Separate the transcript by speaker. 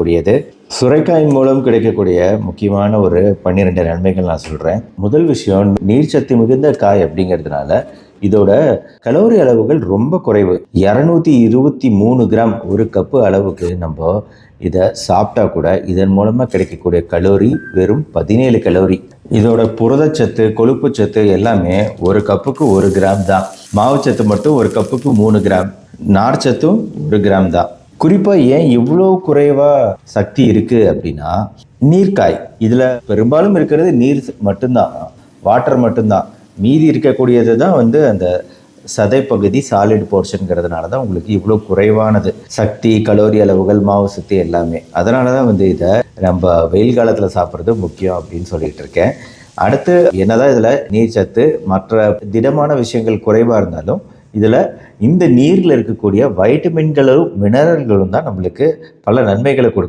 Speaker 1: கூடியது சுரைக்காயின் மூலம் கிடைக்கக்கூடிய முக்கியமான ஒரு பன்னிரெண்டு நன்மைகள் நான் சொல்கிறேன் முதல் விஷயம் நீர்ச்சத்து மிகுந்த காய் அப்படிங்கிறதுனால இதோட கலோரி அளவுகள் ரொம்ப குறைவு. இரநூத்தி இருபத்தி மூணு கிராம் ஒரு கப்பு அளவுக்கு நம்ம இதை சாப்பிட்டா கூட இதன் மூலமாக கிடைக்கக்கூடிய கலோரி வெறும் பதினேழு கலோரி. இதோட புரதச்சத்து கொழுப்புச்சத்து எல்லாமே ஒரு கப்புக்கு ஒரு கிராம் தான். மாவுச்சத்து மட்டும் ஒரு கப்புக்கு மூணு கிராம். நார்ச்சத்தும் ஒரு கிராம் தான். குறிப்பாக ஏன் இவ்வளோ குறைவாக சக்தி இருக்குது அப்படின்னா நீர்க்காய். இதில் பெரும்பாலும் இருக்கிறது நீர் மட்டும்தான். வாட்டர் மட்டும்தான். மீதி இருக்கக்கூடியது தான் வந்து அந்த சதைப்பகுதி சாலிட் போர்ஷனுங்கிறதுனால தான் உங்களுக்கு இவ்வளோ குறைவானது. சக்தி கலோரி அளவுகள் மாவு சக்தி எல்லாமே. அதனால தான் வந்து இதை நம்ம வெயில் காலத்தில் சாப்பிட்றது முக்கியம் அப்படின்னு சொல்லிட்டு இருக்கேன். அடுத்து என்னதான் இதில் நீர் சத்து மற்ற திடமான விஷயங்கள் குறைவாக இருந்தாலும் இதில் இந்த நீரில் இருக்கக்கூடிய வைட்டமின்களும் மினரல்களும் தான் நம்மளுக்கு பல நன்மைகளை கொடுக்கும்.